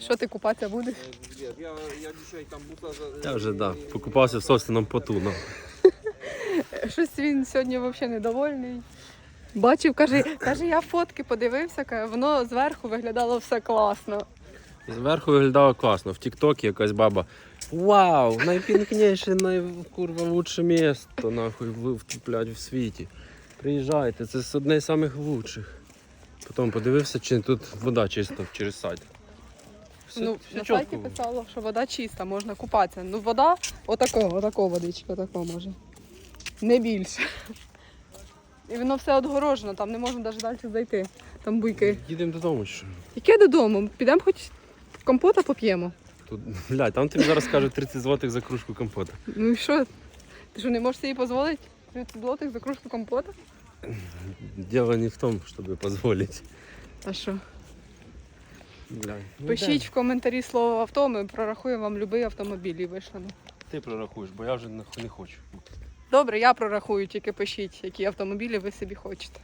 Що ти купатися будеш? Нет, я, я dzisiaj там бута за... Я вже да, покупався в собственному поту. Ну. Щось він сьогодні взагалі недовольний. Бачив, каже, каже, я фотки подивився, каже, воно зверху виглядало все класно. Зверху виглядало класно. В Тіктокі якась баба. Вау, найпінкніше, найкурва лучше місто, нахуй, в, в, в світі. Приїжджайте, це одне з самих лучших. Потім подивився, чи тут вода чиста через сайт. Все, ну, все на чітко сайті писало, що вода чиста, можна купатися. Ну, вода отакого, отакого водичка, отакого може. Не більше. І воно все отгорожено, там не можна навіть далі зайти. Там буйки. Їдемо додому. Що? Яке додому? Підемо хоч компота поп'ємо. Тут, блядь, там тобі зараз кажуть 30 злотих за кружку компота. Ну і що? Ти що не можеш собі дозволити? 30 злотих за кружку компота? Дело не в том, чтобы позволить. А що? Бля, ну Пишіть в коментарі слово авто, ми прорахуємо вам будь-який автомобіль і вишлемо. Ти прорахуєш, бо я вже не не хочу. Добре, я прорахую, тільки пишіть, які автомобілі ви собі хочете.